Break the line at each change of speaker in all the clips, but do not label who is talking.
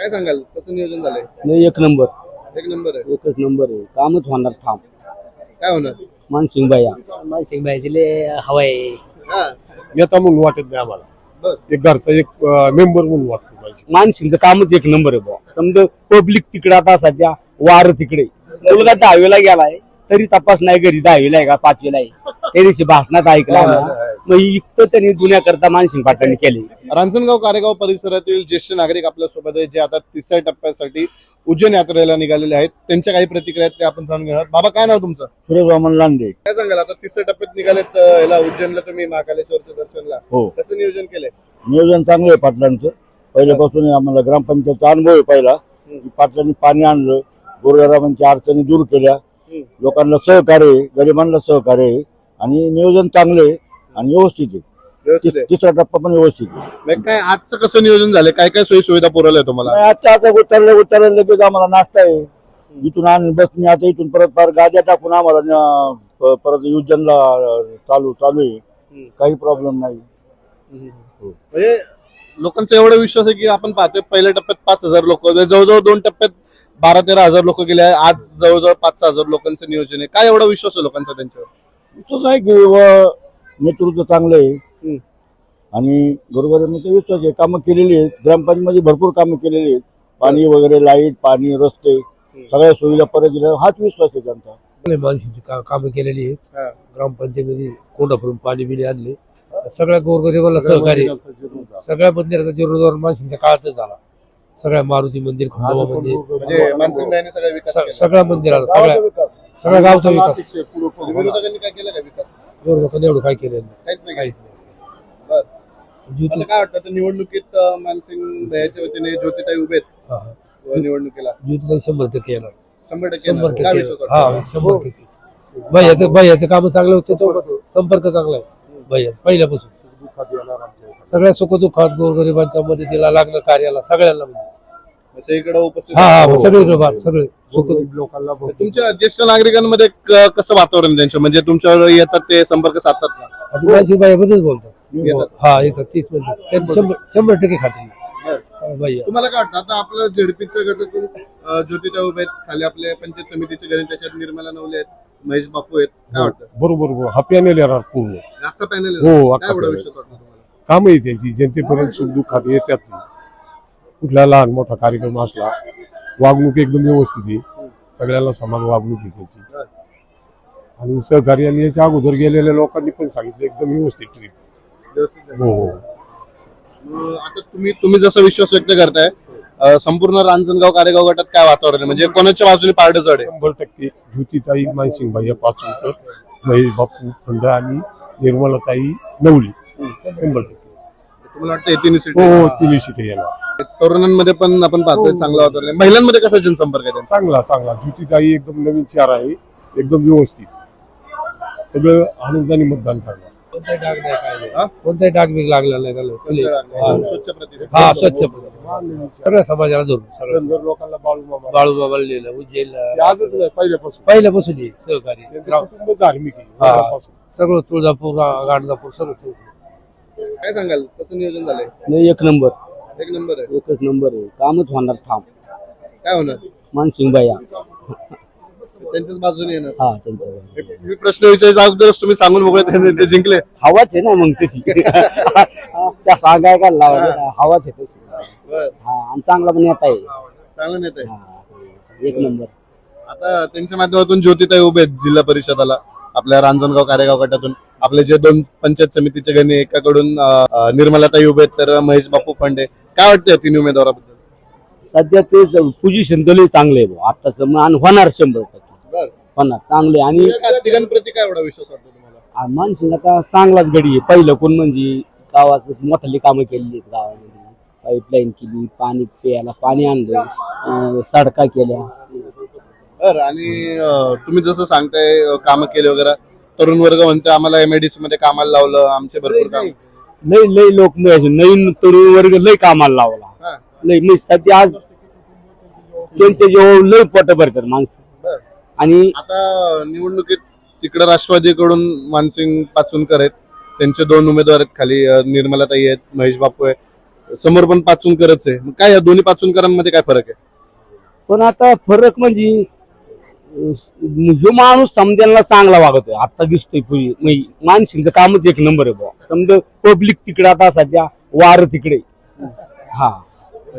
काय सांगाल? कसं नियोजन झालंय?
नाही एक नंबर.
एक नंबर आहे.
एकच नंबर आहे. कामच होणार थांब.
काय होणार?
मानसिंग बाया मानसिंग बायाची लय हवा आहे
हा.
नेता म्हणून वाटत नाही आम्हाला.
बर.
एक घरचा एक मेंबर म्हणून वाटतो पाहिजे.
मानसिंगचं कामच एक नंबर आहे बुवा. समजा पब्लिक तिकडे आता सध्या वार तिकडे. मुलगा दहावीला गेलाय तरी तपास नाही घरी दहावीला आहे का पाचवीला आहे. त्या दिवशी भाषणात ऐकला ना मग इतकं त्यांनी दुनिया करता मानसिंग पाटलांनी केले.
रांजणगाव कारेगाव परिसरातील ज्येष्ठ नागरिक आपल्यासोबत आहेत जे आता तिसऱ्या टप्प्यासाठी उज्जैन यात्रेला निघालेले आहेत. त्यांच्या काही प्रतिक्रिया आहेत ते आपण जाणून घेणार आहोत. बाबा काय नाव तुमचं?
सुरेश लांडे
काय सांगाल? आता तिसऱ्या टप्प्यात निघालेत अं, याला उज्जैनला तुम्ही महाकालेश्वरच्या दर्शनला.
हो.
कसं नियोजन केलंय?
नियोजन चांगलं आहे पाटलांचं. पहिल्यापासून आम्हाला ग्रामपंचायतचा अनुभव आहे पहिला. की पाटलांनी पाणी आणलं गोरगरिबांच्या अडचणी दूर केल्या. लोकांना सहकार्य आहे गरिबांना सहकार्य आहे. आणि नियोजन चांगलं आहे. आणि व्यवस्थित आहे.
व्यवस्थित आहे.
तिसरा टप्पा पण व्यवस्थित आहे.
मग काय आजचं कसं नियोजन झालंय काय काय सोयी सुविधा पुरवल्या तुम्हाला?
आजच्या आता उतरल्या उतरल्या लगेच आम्हाला नाश्ता आहे. इथून आणि बसने आता इथून परत फार गाद्या टाकून आम्हाला न- प- परत युजनला चालू चालू आहे. काही प्रॉब्लेम नाही.
म्हणजे लोकांचा एवढा विश्वास आहे की आपण पाहतोय पहिल्या टप्प्यात पाच हजार लोक जवळजवळ दोन टप्प्यात बारा तेरा हजार लोक गेले आहे. आज जवळजवळ पाच सहा हजार लोकांचं नियोजन आहे. काय एवढा विश्वास आहे लोकांचा त्यांच्यावर?
विश्वास आहे की व नेतृत्व चांगलं आहे. आणि गोरगरिबांचा विश्वास आहे कामं केलेली आहेत. ग्रामपंचायतमध्ये भरपूर कामं केलेली आहेत. पाणी वगैरे लाइट पाणी रस्ते सगळ्या सुविधा परत दिल्या. हाच विश्वास आहे त्यांचा.
माणसाची का कामं केलेली आहेत.
हा.
ग्रामपंचायतीमध्ये कोंडापूरून पाणी बिणी आणले. सगळ्या गोरगरिबाला सहकार्य. सगळ्या मंदिराचा जीर्णोद्धार मानसिंगच्या काळाचा झाला. सगळ्या मारुती मंदिर खंडोबा मंदिर.
म्हणजे.
सगळ्या मंदिराला सगळ्या सगळ्या गावचा विकास?
विकास
गोरगरिबांनी एवढं काय केलेलं नाही.
काहीच नाही
काहीच नाही.
बरं.
ज्योती
आता काय वाटतं आता निवडणुकीत अं, मानसिंग भैयाच्या वतीने ज्योतिताई उभेत
हा, हा.
निवडणुकीला.
ज्योतीताई शंभर टक्के येणार.
शंभर टक्के
शंभर
येणार. काय
टक्के
विश्वास
हा? शंभर टक्के. भैयाचं भैयाचं काम चांगलं होतं त्याच्यावर संपर्क चांगला आहे. भैयाचा पहिल्यापासून. सगळ्या सुखदुःखात गोरगरिबांच्या मदतीला लागलं कार्याला सगळ्यांना म्हणजे.
सगळीकडे उपस्थित
हा हा सगळे
लोकांना
तुमच्या ज्येष्ठ नागरिकांमध्ये क- कसं वातावरण त्यांचं? म्हणजे तुमच्यावर येतात ते संपर्क साधतात का?
माझी बाईबद्दल बोलतात.
येतात.
हा येतात म्हणजे त्यांची शंभर शंभर टक्के खात्री
बरं.
हा, बाई.
तुम्हाला काय वाटतं? आता आपलं झेडपीचं गटातून अं, उभे आहेत. खाली आपले पंचायत समितीचे गणित त्याच्यात निर्मला नवले आहेत महेश बापू आहेत. काय वाटतं?
बरोबर बरोबर. हा पॅनेल येणार पूर्ण.
अख्खा पॅनल
हो, अख्खा
काय एवढा
panel.
विश्वास वाटतो तुम्हाला?
काम आहे त्यांची. जनतेपर्यंत सुख दुःखात येतात ते. कुठला लहान मोठा कार्यक्रम असला वागणूक एकदम व्यवस्थित आहे. सगळ्याला समान वागणूक आहे त्यांची. आणि सहकार्याने याच्या अगोदर गेलेल्या लोकांनी पण सांगितलं एकदम व्यवस्थित ट्रिप. हो हो.
आता तुम्ही तुम्ही जसा विश्वास व्यक्त करताय संपूर्ण रांजणगाव कारेगाव गटात काय वातावरण आहे? म्हणजे कोणाच्या बाजूने पारडं जड आहे?
शंभर टक्के ज्योतिताई मानसिंग भैया पाचूरकर महेश बापू खंड आणि निर्मलाताई नवली. शंभर टक्के.
तुम्हाला वाटतं येते सीट
हो हो तिन्ही सीटे येणार.
तरुणांमध्ये पण आपण पाहतोय चांगलं वातावरण आहे महिलांमध्ये कसा जनसंपर्क आहे त्यांचा?
चांगला चांगला. ज्योतिताई एकदम नवीन चार आहे. एकदम व्यवस्थित. सगळं आनंदाने मतदान करणार.
कोणताही डाग नाही
हा?
कोणताही डाग बिग लागलेला नाही त्याला.
स्वच्छ प्रतिभा
हा स्वच्छ सगळ्या समाजाला सगळं
धनगर लोकांना
बाळू बाबाला लिहिलं
ते
उज्जैनला
आजच नाही पहिल्यापासून.
पहिल्यापासून ये सहकारी
त्यांचं
ग्राम-
कुटुंब धार्मिक आहे
हा. सगळं तुळजापूर गाणगापूर सगळं
काय सांगाल? कसं नियोजन झालंय?
नाही एक नंबर.
एक नंबर आहे.
एकच नंबर आहे. कामच होणार थांब.
काय होणार?
मानसिंग बाया
त्यांच्याच बाजूने येणार.
हा त्यांच्या
मी प्रश्न विचारायचा अगोदरच तुम्ही सांगून मोकळे ते ते जिंकले.
हवाच आहे ना मग तशी. त्या सांगाय का लावा हवाच आहे तशी.
बरं.
हा आणि चांगला पण येत आहे.
चांगलं नेत आहे.
हा, एक नंबर.
आता त्यांच्या माध्यमातून ज्योतिताई उभे आहेत जिल्हा परिषदाला आपल्या रांजणगाव कारेगाव गटातून. आपले जे दोन पंचायत समितीचे गणे एकाकडून निर्मलाताई उभे तर महेश बापू फंडे काय वाटतं तीन उमेदवाराबद्दल?
सध्या ते पोझिशन तरी चांगले. आत्ताच मान होणार शंभर टक्के. होणार चांगले आणि
तिघांप्रती काय एवढा विश्वास वाटतो तुम्हाला?
मानसिंग आता चांगलाच गडी आहे. पहिलं कोण म्हणजे गावात मोठाली कामं केलेली आहेत गावामध्ये. पाईपलाईन केली पाणी प्यायला पाणी आणलं सडका केल्या.
बरं आणि तुम्ही जसं सांगताय कामं केले वगैरे तरुण वर्ग म्हणतो आम्हाला एमआयडीसी मध्ये कामाला लावलं आमचे भरपूर काम.
लय लय लोक म्हणजे नवीन तरुण वर्ग लय कामाला लावला.
हा,
लय म्हणजे सध्या आज त्यांचे जेव्हा लय पोट भरतात माणसं.
बरं.
आणि
आता निवडणुकीत तिकडे राष्ट्रवादीकडून मानसिंग पाचुनकर आहेत. त्यांचे दोन उमेदवार आहेत खाली निर्मलाताई आहेत महेश बापू आहे समोर पण पाचूनकरच आहे. मग काय या दोन्ही पाचूनकरांमध्ये काय फरक आहे?
पण आता फरक म्हणजे ह्यो माणूस समजायला चांगला वागतोय. आता दिसतोय पूर्वी म्हणजे माणसांचं कामच एक नंबर आहे बुवा. समजा पब्लिक तिकडे आता सध्या वार तिकडे. हा.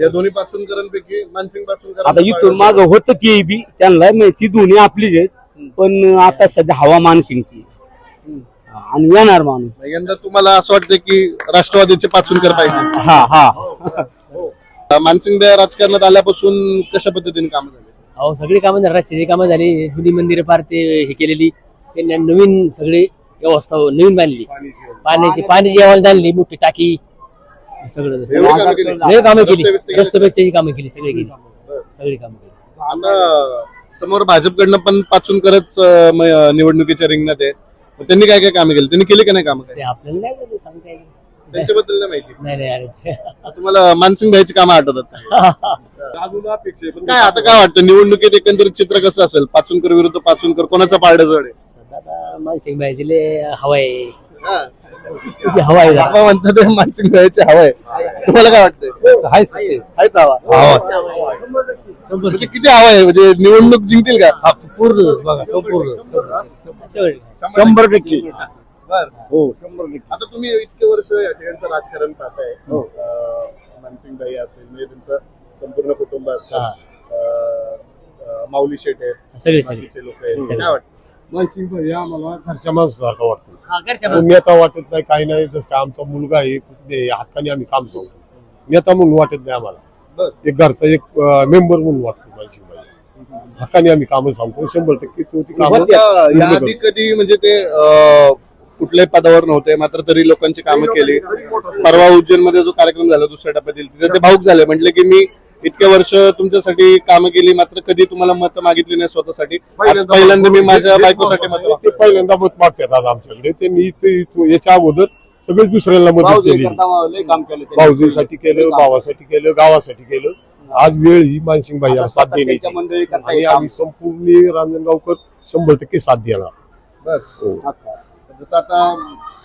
या दोन्ही पाचूनकरांपैकी मानसिंग पाचूनकर
आता इथून माग होत ती बी त्यांना माहिती दोन्ही आपलीच आहेत. पण आता सध्या हवा मानसिंगची. आणि येणार माणूस.
यंदा तुम्हाला असं वाटतं की राष्ट्रवादीचे पाचूनकर पाहिजे.
हा हा.
मानसिंग राजकारणात आल्यापासून कशा पद्धतीने काम झाले?
अहो सगळी कामं झाली. रस्त्याची कामं झाली जुनी मंदिरं पार ते हे केलेली. त्यांनी नवीन सगळी व्यवस्था नवीन बांधली. पाण्याची पाण्याची व्यवस्था आणली मोठी टाकी. सगळं
एवढी कामं केली? रस्ते
केली.
बिस्ते केले?
रस्ते बिस्त्याची कामं केली सगळी केली. सगळी कामं केली.
समोर भाजपकडनं पण पाचूनकरच अं, म- निवडणुकीच्या रिंगणात आहे. मग त्यांनी काय काय कामं केली? त्यांनी केली का नाही कामं काय
ते आपल्याला नाही माहिती, सांगता येईल.
त्यांच्याबद्दल नाही माहिती.
नाही नाही अरे.
तुम्हाला मानसिंग भाईची कामं आठवतात. काय आता काय वाटतं? निवडणुकीत एकंदरीत चित्र कसं असेल? पाचूनकर विरुद्ध पाचूनकर कोणाचा पारडा जड आहे?
आता मानसिंग भाईची लय हवा आहे.
हा.
हवा आहे जरा.
आपण म्हणतो ते मानसिंग भाईची हवा आहे. तुम्हाला काय वाटतंय?
हाय सत्य.
आहेच हवा.
शंभर
म्हणजे किती हवा आहे? म्हणजे निवडणूक जिंकतील का?
हा, पूर्ण बघा संपूर्ण संपूर्ण.
शंभर.
शंभर टक्के.
बर.
हो शंभर टक्के.
आता तुम्ही इतके वर्ष या ठिकाणचं राजकारण पाहताय. अं, मानसिंग भाई असेल म्हणजे त्यांचं संपूर्ण कुटुंब असतं
हा.
अं, अं, माऊली शेट आहेत.
सगळे सगळे.
बाकीचे लोक आहेत. काय वाटतं?
मानसिंग भाई आम्हाला घरच्या माणसासारखं वाटतं.
हा, घरच्या
तो नेता वाटत नाही काही नाही जसं काय आमचा मुलगा आहे कुठे हक्काने आम्ही काम सांगतो. नेता म्हणून वाटत नाही आम्हाला.
बर.
एक घरचा एक मेंबर म्हणून वाटतो मानसिंग भाई. हक्काने आम्ही कामं सांगतो. शंभर टक्के तो ती कामं
आता
पूर्ण
याआधी कधी म्हणजे ते अं, कुठल्याही पदावर नव्हते मात्र तरी लोकांची कामं केली. परवा उज्जैनमध्ये जो कार्यक्रम झाला दुसऱ्या टप्प्यातील तिथे ते भाऊक झाले. म्हटले की मी इतके वर्ष तुमच्यासाठी कामं केली मात्र कधी तुम्हाला मत मागितली नाही स्वतःसाठी? आज पहिल्यांदा मी माझ्या बायकोसाठी मत
ते पहिल्यांदा मत मागतात आज आमच्याकडे. इथे इथं- याच्या अगोदर सगळे दुसऱ्याला मदत केली.
काम केलं
भाऊजीसाठी केलं भावासाठी केलं गावासाठी केलं. आज वेळ ही मानसिंग भाई साथ देण्याची. आणि आम्ही संपूर्ण रांजणगावकर शंभर टक्के साथ देणार.
बर जसं आता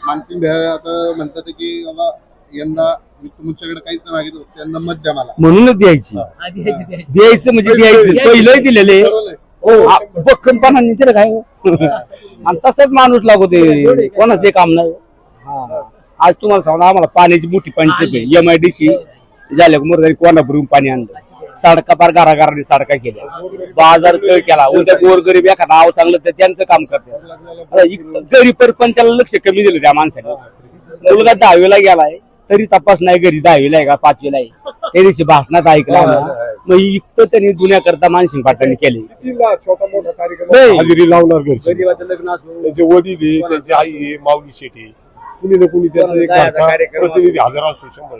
मानसिंग भाई आता म्हणतात की बाबा यंदा मी तुमच्याकडे काहीच नाही मागितलं त्यांना मत द्या मला.
म्हणूनच द्यायची.
आधी ह्याची द्यायची.
द्यायचं. म्हणजे द्यायचं. पहिलंही दिलेले.
ठरवलंय?
बक्कनपणाने त्याला काय हो? आणि तसंच माणूस लागवते कोणाचे काम नाही. हा. आज तुम्हाला सांगा आम्हाला पाण्याची मोठी पंचायत एम आय डी सी झाल्या मोरदारी कोणापूर्वी पाणी आणलं. सडका पार गारागाराने सडका केल्या. बाजार तळ केला. उद्या गोरगरीब एखादा नाव चांगलं तर त्यांचं काम करते. आता इथं गरीब परपंचाला लक्ष कमी दिलं त्या माणसाने. मुलगा दहावीला गेलाय. तरी तपास नाही घरी दहावीला आहे का पाचवीला आहे त्या दिवशी भाषणात ऐकला ना मग इतकं त्यांनी दुनिया करता मानसिंग पाटलांनी केले
छोटा मोठा कार्यक्रम
नाही.
हजेरी लावणार घरचे? त्यांचे वडील आहे त्यांची आई आहे माऊली शेठ आहे. कुणी ना कुणी त्यांचा एक घरचा प्रतिनिधी हजर असतो शंभर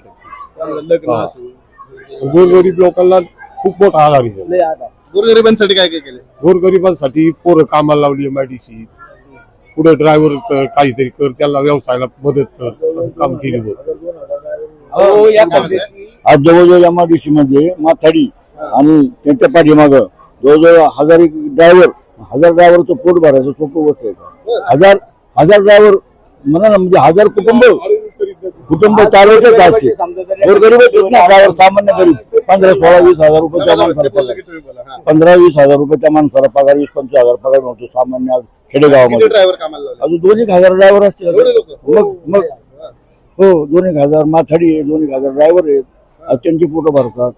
टक्के. गोरगरीब लोकांना खूप मोठा आधार आहे.
गोरगरिबांसाठी काय काय केलं
गोरगरिबांसाठी पोरं कामाला लावली एमआयडीसी पुढे ड्रायव्हर कर काहीतरी कर त्याला व्यवसायाला मदत कर असं काम केली बघ.
हो
म्हणताय?
आज जवळजवळ एमआरडीसी मध्ये माथाडी आणि त्यांच्या पाठीमाग जवळजवळ हजार ड्रायव्हर हजार ड्रायव्हरचं पोट भरायचं सोपं गोष्ट आहे? हजार हजार ड्रायव्हर म्हणा ना म्हणजे हजार कुटुंब कुटुंब चालवायचेच असते. गोरगरीबच सामान्य गरीब. पंधरा सोळा वीस हजार रुपये
हा.
पंधरा वीस हजार रुपये त्या माणसाला पगार वीस पंचवीस हजार पगार मिळतो. सामान्य आज खेडेगावामध्ये.
ड्रायव्हर कामाला लावले?
अजून दोन एक हजार ड्रायव्हर असतील
एवढे लोक?
मग मग. हो दोन एक हजार माथाडी आहे दोन एक हजार ड्रायव्हर आहेत. आज त्यांची पोटं भरतात.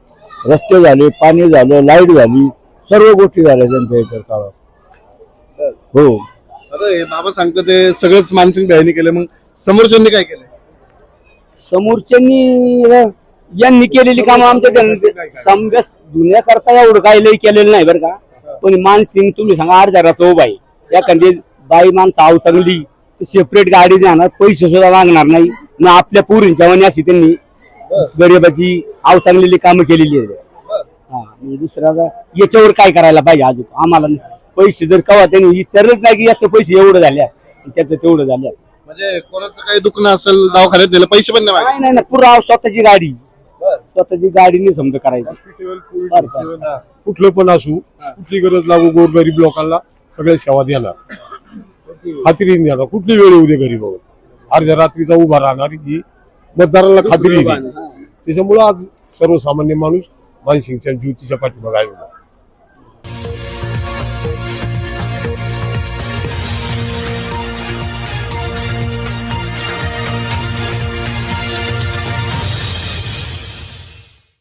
रस्ते झाले पाणी झालं लाइट झाली सर्व गोष्टी झाल्या त्यांच्या याच्या काळात. हो.
आता हे बाबा सांगतात ते सगळंच मानसिंग भाईनी केलं मग समोरच्यांनी काय केलं?
समोरच्यांनी यांनी केलेली कामं आमच्या त्यांनी समजा दुनिया करता एवढं काही लई केलेलं नाही बरं का. पण मानसिंग तुम्ही सांगा आठ हजाराचा उभा आहे एखादी बाई माणसं आव चांगली सेपरेट गाडी जाणार पैसे सुद्धा मागणार नाही. ना आपल्या पुरींच्या वनी अशी त्यांनी गरीबाची आव चांगलेली कामं केलेली आहेत. हा दुसऱ्याला याच्यावर काय करायला पाहिजे अजून? आम्हाला पैसे जर कवा त्यांनी विचारलंच नाही की याचं पैसे एवढं झाल्या त्याचं तेवढं झाल्या
म्हणजे कोणाचं काही दुखणं असेल दवाखान्यात नेलं पैसे पण नाही
नाही ना पुरा स्वतःची गाडी. स्वतःची गाडीने समजा करायची.
कुठलं पण असू कुठली गरज लागू गोरगरीब लोकांना सगळ्या सेवा देणार. खात्रीने देणार कुठली वेळ येऊ दे गरीबावर अर्ध्या रात्रीचा उभा राहणार ही मतदाराला खात्री. त्याच्यामुळं आज सर्वसामान्य माणूस मानसिंगच्या ज्योतीच्या पाठीमागे आहे.